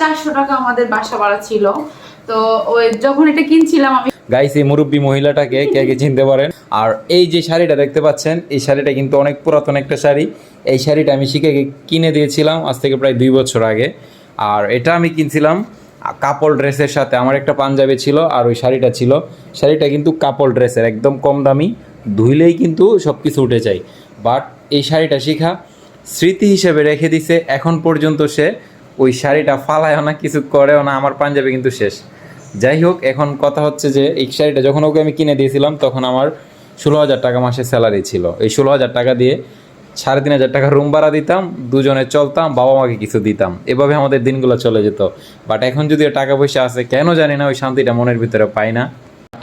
চারশো টাকা আমাদের বাসা ভাড়া ছিল। তো ওই যখন এটা কিনছিলাম আমি গাইস, এই মুরব্বী মহিলাটাকে কে কে চিনতে পারেন? আর এই যে শাড়িটা দেখতে পাচ্ছেন, এই শাড়িটা কিন্তু অনেক পুরাতন একটা শাড়ি। এই শাড়িটা আমি কিনে দিয়েছিলাম আজ থেকে প্রায় দুই বছর আগে। আর এটা আমি কিনছিলাম কাপড় ড্রেসের সাথে। আমার একটা পাঞ্জাবি ছিল আর ওই শাড়িটা ছিল। শাড়িটা কিন্তু কাপড় ড্রেসের, একদম কম দামি। ধুইলেই কিন্তু সব কিছু উঠে যায়। বাট এই শাড়িটা শিখা স্মৃতি হিসেবে রেখে দিছে। এখন পর্যন্ত সে ওই শাড়িটা ফালায়ও না, কিছু করেও না, আমার পাঞ্জাবি কিন্তু শেষ। যাই হোক, এখন কথা হচ্ছে যে এই শাড়িটা যখন ওকে আমি কিনে দিয়েছিলাম, তখন আমার ষোলো হাজার টাকা মাসের স্যালারি ছিল। এই ষোলো হাজার টাকা দিয়ে সাড়ে তিন হাজার টাকা রুম ভাড়া দিতাম, দুজনে চলতাম বাবা মাকে কিছু দিতাম। এভাবে আমাদের দিনগুলো চলে যেত। বাট এখন যদিও টাকা পয়সা আছে, কেন জানি না, ওই শান্তিটা মনের ভিতরে পাই না।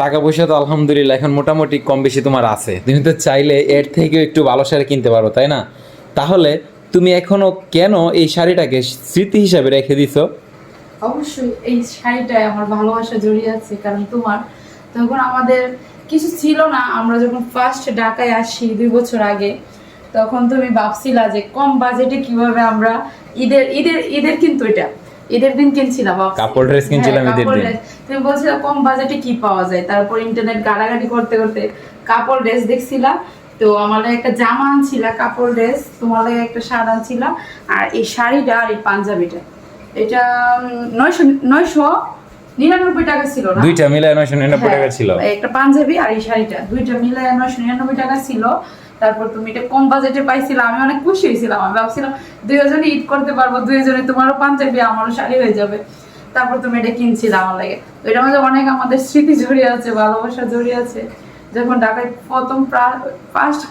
টাকা পয়সা তো আলহামদুলিল্লাহ এখন মোটামুটি কম বেশি তোমার আছে। তুমি তো চাইলে এর থেকেও একটু ভালো শাড়ি কিনতে পারো, তাই না? তাহলে তুমি এখনও কেন এই শাড়িটাকে স্মৃতি হিসাবে রেখে দিছো অবশ্যই এই শাড়িটায় আমার ভালোবাসা জড়িয়ে আছে কারণ তোমার তখন আমাদের কিছু ছিল না আমরা যখন ফার্স্ট ঢাকায় আসি দুই বছর আগে তখন তুমি ভাবছিলা যে কম বাজেটে কীভাবে আমরা ঈদের ঈদের ঈদের কিন্তু এটা ঈদের দিন কিনছিলাম। কাপড় কিনছিলাম হ্যাঁ, ঈদের দিন। তুমি বলছিলা কম বাজেটে কি পাওয়া যায় তারপর ইন্টারনেট গাড়াগাড়ি করতে করতে কাপড় ড্রেস দেখছিলা তো আমার একটা জামা আনছিলা কাপড় ড্রেস তোমার লাগে একটা শার্ট আনছিলা আর এই শাড়িটা আর এই পাঞ্জাবিটা। এটা নয়শো নয়শো নিরানব্বই টাকা ছিল না? দুইটা মিলায় নয়শো নিরানব্বই টাকা হ্যাঁ, ছিল। একটা পাঞ্জাবি আর এই শাড়িটা দুইটা মিলে নয়শো নিরানব্বই টাকা ছিল। তারপর তুমি এটা কম বাজেটে পাইছিল আমি অনেক খুশি হয়েছিলাম। আমি ভাবছিলাম দুইজনে ঈদ করতে পারব দুইজনে তোমারও পাঞ্জাবি আমারও শাড়ি হয়ে যাবে। তারপর তুমি এটা কিনছিলে আমার লাগে। তো মধ্যে অনেক আমাদের স্মৃতি জড়িয়ে আছে ভালোবাসা জড়িয়ে আছে। যখন ঢাকায় প্রথম ফার্স্ট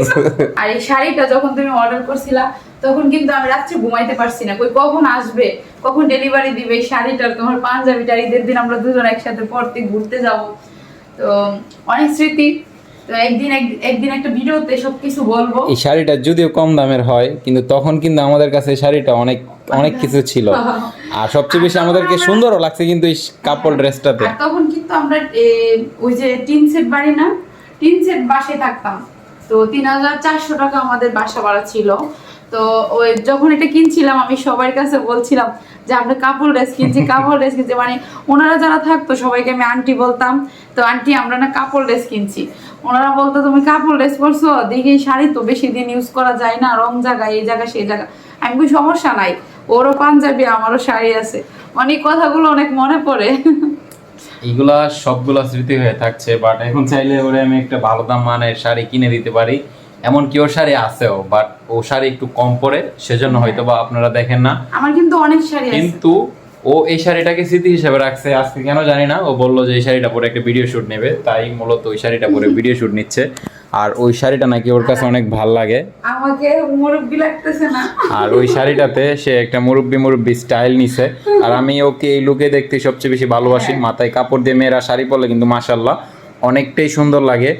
আর এই শাড়িটা যখন তুমি অর্ডার করছিলা তখন কিন্তু আমি রাত্রে ঘুমাইতে পারছি না। কই কখন আসবে? কখন ডেলিভারি দিবে? এই শাড়িটা তোমার পাঞ্জাবিটা ঈদের দিন আমরা দুজন একসাথে পড়তে ঘুরতে যাব। তো অনেক স্মৃতি। তো একদিন একদিন একটা ভিডিওতে সবকিছু বলব। এই শাড়িটা যদিও কম দামের হয় কিন্তু তখন কিন্তু আমাদের কাছে শাড়িটা অনেক অনেক কিছু ছিল। আর সবচেয়ে বেশি আমাদেরকে সুন্দরও লাগছে কিন্তু এই কাপড় ড্রেসটাতে আর তখন কিন্তু আমরা ওই যে টিন সেট বাড়ি না, টিন সেট বাসায় থাকতাম। তো তিন হাজার চারশো টাকা আমাদের বাসা ভাড়া ছিল। তো ওই যখন এটা কিনছিলাম, আমি সবার কাছে বলছিলাম যে, আমরা কাপড় ড্রেস কিনছি কাপড় ড্রেস কিনছি। মানে ওনারা যারা থাকতো, সবাইকে আমি আন্টি বলতাম। তো আন্টি আমরা না কাপড় ড্রেস কিনছি। ওনারা বলতো, তুমি কাপড় ড্রেস পরছো? দেখি শাড়ি তো বেশি দিন ইউজ করা যায় না, রং জায়গায় এই জায়গা, সেই জায়গা। আমি বলি, সমস্যা নাই, ওরও পাঞ্জাবি, আমারও শাড়ি আছে। অনেক কথাগুলো অনেক মনে পড়ে। এইগুলা সবগুলা স্মৃতি হয়ে থাকছে বাট এখন চাইলে ওরে আমি একটা ভালো দাম মানের শাড়ি কিনে দিতে পারি। এমন কি ও শাড়ি আছেও বাট ও শাড়ি একটু কম পরে সেজন্য হয়তো বা আপনারা দেখেন না। আমার কিন্তু অনেক শাড়ি আছে। কিন্তু ও এই শাড়িটাকে স্মৃতি হিসেবে রাখছে আজকে কেন জানি না ও বলল যে এই শাড়িটা পরে একটা ভিডিও শুট নেবে তাই মূলত ওই শাড়িটা পরে ভিডিও শুট নিচ্ছে। আর ওই শাড়িটা নাকি ওর কাছে অনেক ভালো লাগে। আমাকে মুরব্বি লাগতেছে না। আর ওই শাড়িটাতে সে একটা মুরব্বি মুরব্বি স্টাইল নিছে। আর আমি ওকে এই লুকে দেখতে সবচেয়ে বেশি ভালোবাসি। মাথায় কাপড় দিয়ে মেয়েরা শাড়ি পরলে কিন্তু মাসাল্লাহ অনেকটাই সুন্দর লাগে।